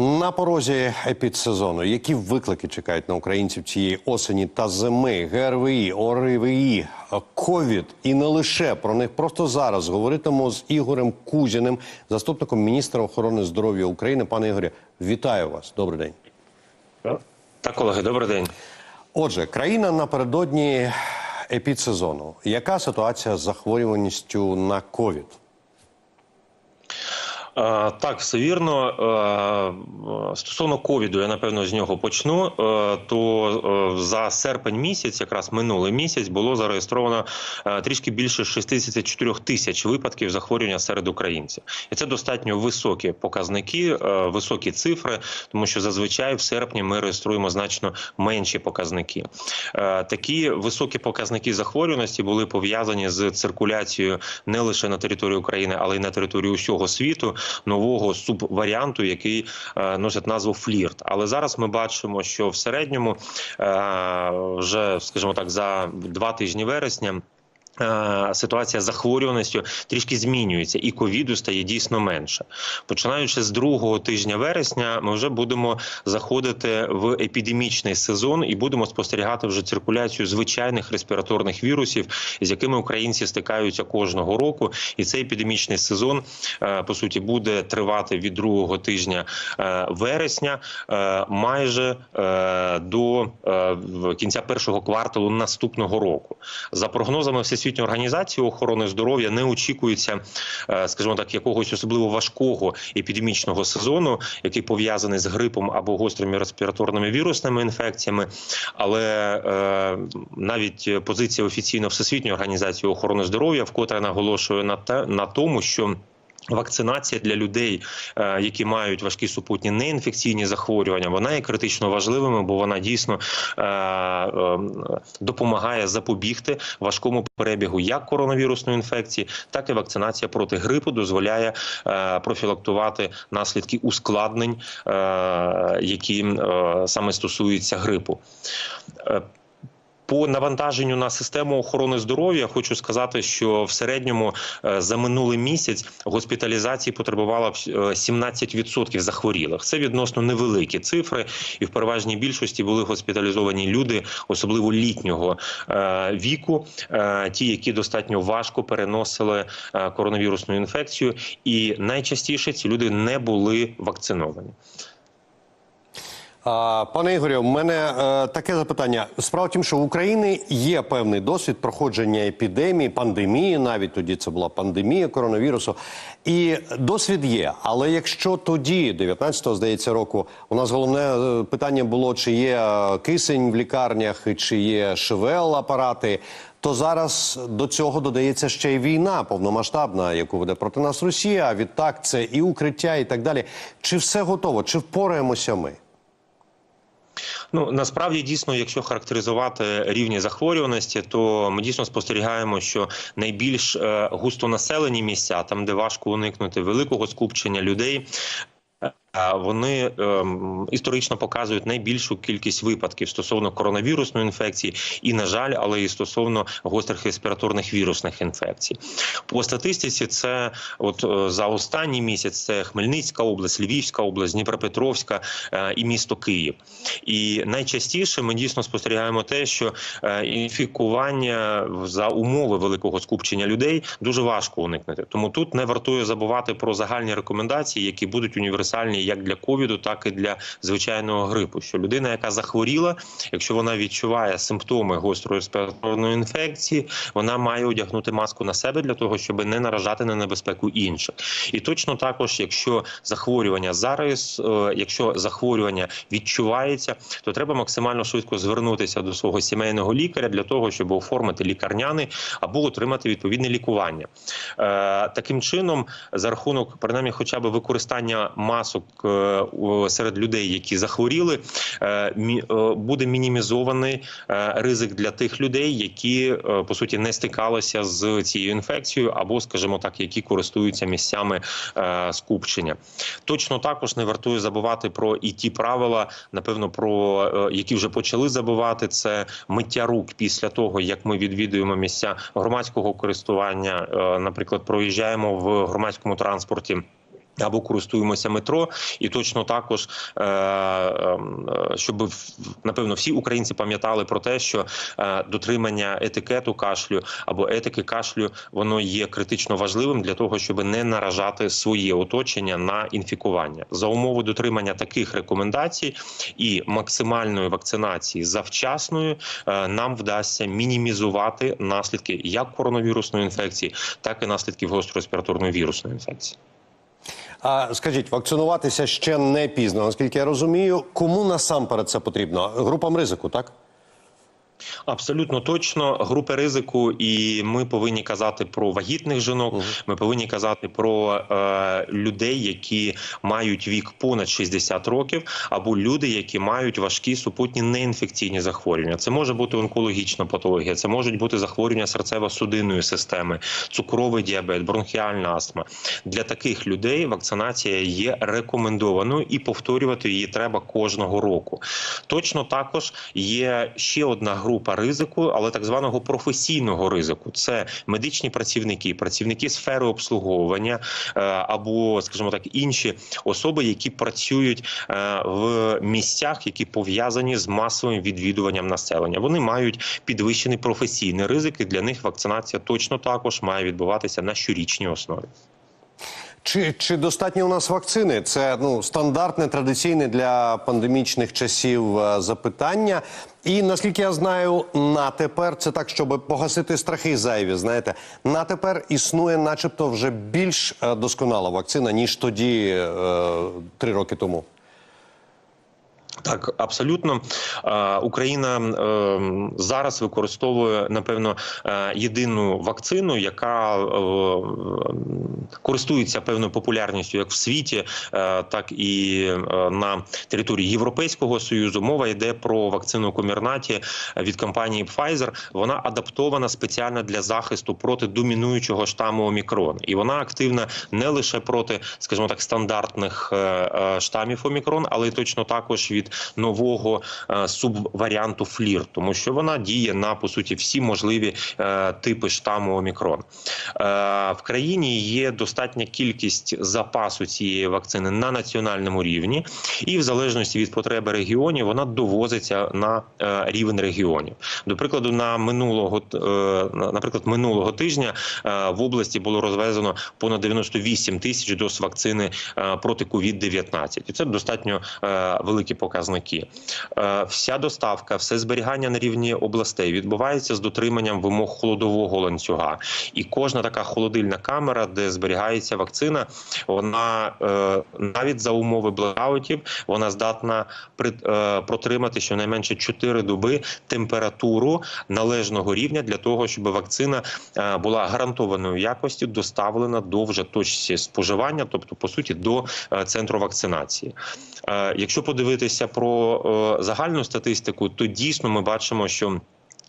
На порозі епідсезону. Які виклики чекають на українців цієї осені та зими? ГРВІ, ОРВІ, ковід і не лише про них просто зараз говоритиму з Ігорем Кузіним, заступником міністра охорони здоров'я України. Пане Ігорі, вітаю вас. Добрий день. Так, колеги, добрий день. Отже, країна напередодні епідсезону. Яка ситуація з захворюваністю на ковід? Е, Так, все вірно. Е, Стосовно ковіду, я напевно з нього почну. Е, То за серпень місяць, якраз минулий місяць, було зареєстровано трішки більше 64 тисяч випадків захворювання серед українців, і це достатньо високі показники, високі цифри, тому що зазвичай в серпні ми реєструємо значно менші показники. Такі високі показники захворюваності були пов'язані з циркуляцією не лише на території України, але й на території усього світу нового субваріанту, який е, носить назву флірт. Але зараз ми бачимо, що в середньому е, вже, скажімо так, за два тижні вересня. Е, Ситуація з захворюваністю трішки змінюється, і ковіду стає дійсно менше. Починаючи з другого тижня вересня, ми вже будемо заходити в епідемічний сезон і будемо спостерігати вже циркуляцію звичайних респіраторних вірусів, з якими українці стикаються кожного року. І цей епідемічний сезон е, по суті буде тривати від другого тижня е, вересня, майже до кінця першого кварталу наступного року. За прогнозами Всесвітньої організації охорони здоров'я не очікується, е, скажімо так, якогось особливо важкого епідемічного сезону, який пов'язаний з грипом або гострими респіраторними вірусними інфекціями. Але е, навіть позиція офіційно Всесвітньої організації охорони здоров'я вкотре наголошує на те на тому, що Вакцинація для людей, е, які мають важкі супутні неінфекційні захворювання, вона є критично важливими, бо вона дійсно е, е, допомагає запобігти важкому перебігу як коронавірусної інфекції, так і вакцинація проти грипу дозволяє профілактувати наслідки ускладнень, які саме стосуються грипу. Е, по навантаженню на систему охорони здоров'я хочу сказати, що в середньому е, за минулий місяць госпіталізації потребувало е, 17% захворілих. Це відносно невеликі цифри, і в переважній більшості були госпіталізовані люди, особливо літнього е, віку, е, ті, які достатньо важко переносили е, коронавірусну інфекцію, і найчастіше ці люди не були вакциновані. Пане Ігорю, в мене е, таке запитання. Справа в тім, що в Україні є певний досвід проходження епідемії, пандемії, навіть тоді це була пандемія коронавірусу. І досвід є. Але якщо тоді, 19-го, здається, року, у нас головне е, питання було, чи є е, кисень в лікарнях, чи є ШВЛ апарати. То зараз до цього додається ще й війна повномасштабна, яку веде проти нас Росія. А відтак це і укриття, і так далі. Чи все готово? Чи впораємося ми? Ну насправді дійсно, якщо характеризувати рівні захворюваності, то ми дійсно спостерігаємо, що найбільш е, густонаселені місця, там де важко уникнути великого скупчення людей. Вони ем, історично показують найбільшу кількість випадків стосовно коронавірусної інфекції, і на жаль, але і стосовно гострих респіраторних вірусних інфекцій. По статистиці, це от е, за останній місяць це Хмельницька область, Львівська область, Дніпропетровська е, і місто Київ. І найчастіше ми дійсно спостерігаємо те, що е, інфікування за умови великого скупчення людей дуже важко уникнути. Тому тут не вартує забувати про загальні рекомендації, які будуть універсальні як для ковіду, так і для звичайного грипу. Що людина, яка захворіла, якщо вона відчуває симптоми гострої респіраторної інфекції, вона має одягнути маску на себе для того, щоб не наражати на небезпеку інших. І точно також, якщо захворювання зараз, е, якщо захворювання відчувається, то треба максимально швидко звернутися до свого сімейного лікаря для того, щоб оформити лікарняний або отримати відповідне лікування. Е, Таким чином, за рахунок принаймні, хоча б використання масок серед людей, які захворіли, е, е, буде мінімізований е, ризик для тих людей, які е, по суті не стикалися з цією інфекцією, або, скажімо так, які користуються місцями е, скупчення. Точно також не вартує забувати про і ті правила, напевно, про е, які вже почали забувати. Це миття рук після того, як ми відвідуємо місця громадського користування, е, наприклад, проїжджаємо в громадському транспорті. Або користуємося метро, і точно також, е, е, щоб напевно всі українці пам'ятали про те, що е, дотримання етикету кашлю або етики кашлю воно є критично важливим для того, щоб не наражати своє оточення на інфікування за умови дотримання таких рекомендацій і максимальної вакцинації завчасною нам вдасться мінімізувати наслідки як коронавірусної інфекції, так і наслідків гострореспіраторної вірусної інфекції. А скажіть, вакцинуватися ще не пізно, наскільки я розумію. Кому насамперед це потрібно? Групам ризику, так? Абсолютно точно групи ризику, і ми повинні казати про вагітних жінок. Ми повинні казати про е, людей, які мають вік понад 60 років, або люди, які мають важкі супутні неінфекційні захворювання. Це може бути онкологічна патологія, це можуть бути захворювання серцево-судинної системи, цукровий діабет, бронхіальна астма. Для таких людей вакцинація є рекомендованою і повторювати її треба кожного року. Точно також є ще одна група ризику, але так званого професійного ризику. Це медичні працівники, працівники сфери обслуговування е, або, скажімо так, інші особи, які працюють е, в місцях, які пов'язані з масовим відвідуванням населення. Вони мають підвищений професійний ризик, і для них вакцинація точно також має відбуватися на щорічній основі. Чи, чи достатньо у нас вакцини? Це ну стандартне, традиційне для пандемічних часів е, запитання. І наскільки я знаю, на тепер це так, щоб погасити страхи зайві. Знаєте, на тепер існує, начебто, вже більш е, досконала вакцина ніж тоді е, три роки тому. Так, абсолютно Україна е, зараз використовує напевно е, єдину вакцину, яка е, користується певною популярністю як в світі, е, так і на території Європейського союзу. Мова йде про вакцину Комірнаті від компанії Pfizer. Вона адаптована спеціально для захисту проти домінуючого штаму Омікрон, і вона активна не лише проти, скажімо так, стандартних штамів Омікрон, але й точно також від нового е, субваріанту флір, тому що вона діє на по суті всі можливі е, типи штаму Омікрон. Е, в країні є достатня кількість запасу цієї вакцини на національному рівні, і в залежності від потреби регіонів вона довозиться на рівень регіонів. До прикладу, на минулого на- наприклад, минулого тижня в області було розвезено понад 98 тисяч доз вакцини проти COVID-19. І це достатньо великі показники. Е, Вся доставка, все зберігання на рівні областей відбувається з дотриманням вимог холодового ланцюга. І кожна така холодильна камера, де зберігається вакцина, вона е, навіть за умови блекаутів вона здатна е, протримати щонайменше 4 доби температуру належного рівня для того, щоб вакцина була гарантованої якості доставлена до вже точці споживання, тобто по суті до центру вакцинації. Якщо подивитися про е, загальну статистику, то дійсно ми бачимо, що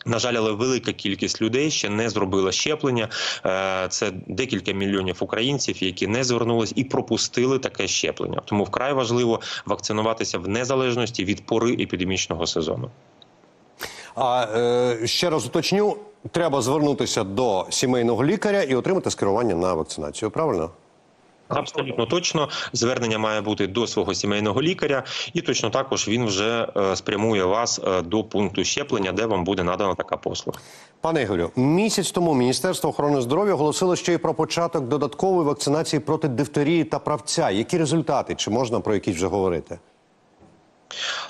на жаль, але велика кількість людей ще не зробила щеплення. Е, Це декілька мільйонів українців, які не звернулись і пропустили таке щеплення. Тому вкрай важливо вакцинуватися в незалежності від пори епідемічного сезону. А е, ще раз уточню: треба звернутися до сімейного лікаря і отримати скерування на вакцинацію. Правильно? Абсолютно точно звернення має бути до свого сімейного лікаря, і точно також він вже е, спрямує вас е, до пункту щеплення, де вам буде надана така послуга. Пане Ігорю, місяць тому Міністерство охорони здоров'я оголосило ще й про початок додаткової вакцинації проти дифтерії та правця. Які результати? Чи можна про якісь вже говорити?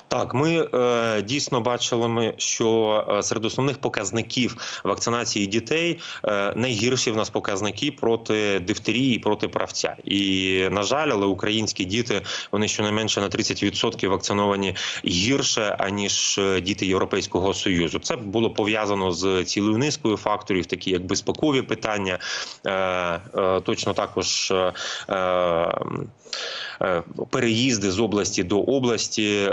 Так, ми е, дійсно бачили, ми, що е, серед основних показників вакцинації дітей е, найгірші в нас показники проти дифтерії, і проти правця. І на жаль, але українські діти вони щонайменше на 30% вакциновані гірше аніж е, діти Європейського союзу. Це було пов'язано з цілою низкою факторів, такі як безпекові питання, е, е, точно також. Е, е, переїзди з області до області,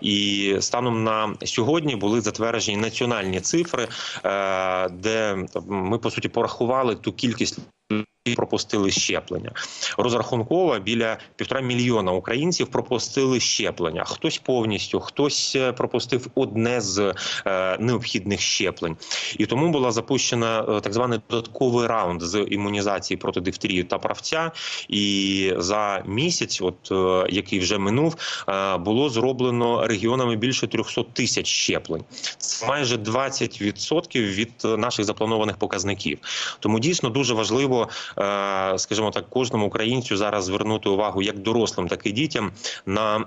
і станом на сьогодні були затверджені національні цифри, е, де ми по суті порахували ту кількість пропустили щеплення. Розрахунково біля півтора мільйона українців пропустили щеплення. Хтось повністю, хтось е, пропустив одне з е, необхідних щеплень. І тому була запущена е, так званий додатковий раунд з імунізації проти дифтерії та правця. І за місяць, от який вже минув, було зроблено регіонами більше 300 тисяч щеплень. Це майже 20% від наших запланованих показників. Тому дійсно дуже важливо, скажімо так, кожному українцю зараз звернути увагу як дорослим, так і дітям на.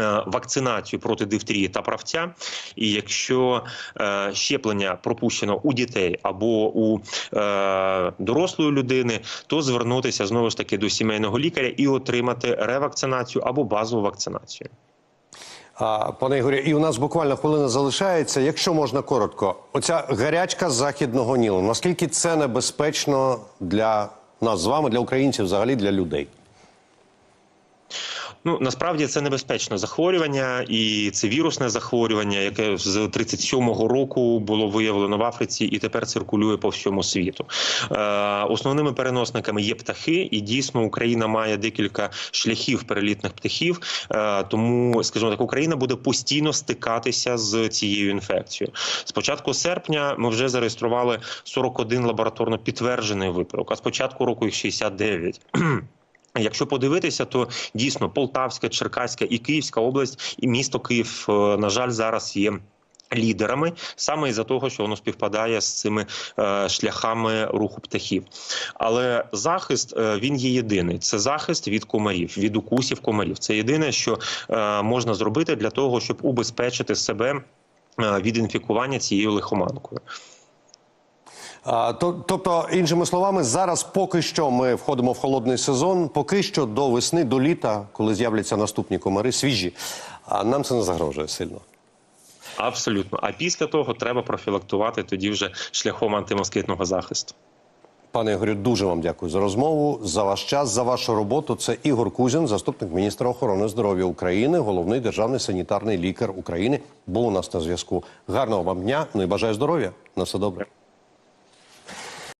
е, Вакцинацію проти дифтерії та правця, і якщо е, щеплення пропущено у дітей або у е, дорослої людини, то звернутися знову ж таки до сімейного лікаря і отримати ревакцинацію або базову вакцинацію. Пане Ігорі, і у нас буквально хвилина залишається. Якщо можна коротко, оця гарячка західного Нілу, наскільки це небезпечно для нас з вами, для українців, взагалі для людей? Ну насправді це небезпечне захворювання, і це вірусне захворювання, яке з 37-го року було виявлено в Африці і тепер циркулює по всьому світу. Е, основними переносниками є птахи, і дійсно Україна має декілька шляхів перелітних птахів. Е, тому, скажімо так, Україна буде постійно стикатися з цією інфекцією. З початку серпня ми вже зареєстрували 41 лабораторно підтверджений випадок. А з початку року їх 69. Якщо подивитися, то дійсно Полтавська, Черкаська і Київська область і місто Київ, е, на жаль, зараз є. Лідерами саме із-за того, що воно співпадає з цими е, шляхами руху птахів, але захист е, він є єдиний. Це захист від комарів, від укусів комарів. Це єдине, що е, можна зробити для того, щоб убезпечити себе е, від інфікування цією лихоманкою. Тобто, іншими словами, зараз поки що ми входимо в холодний сезон, поки що до весни, до літа, коли з'являться наступні комари, свіжі, а нам це не загрожує сильно. Абсолютно. А після того треба профілактувати тоді вже шляхом антимоскитного захисту. Пане Ігорю, дуже вам дякую за розмову, за ваш час, за вашу роботу. Це Ігор Кузін, заступник міністра охорони здоров'я України, головний державний санітарний лікар України. Був у нас на зв'язку. Гарного вам дня. Ну і бажаю здоров'я. На все добре.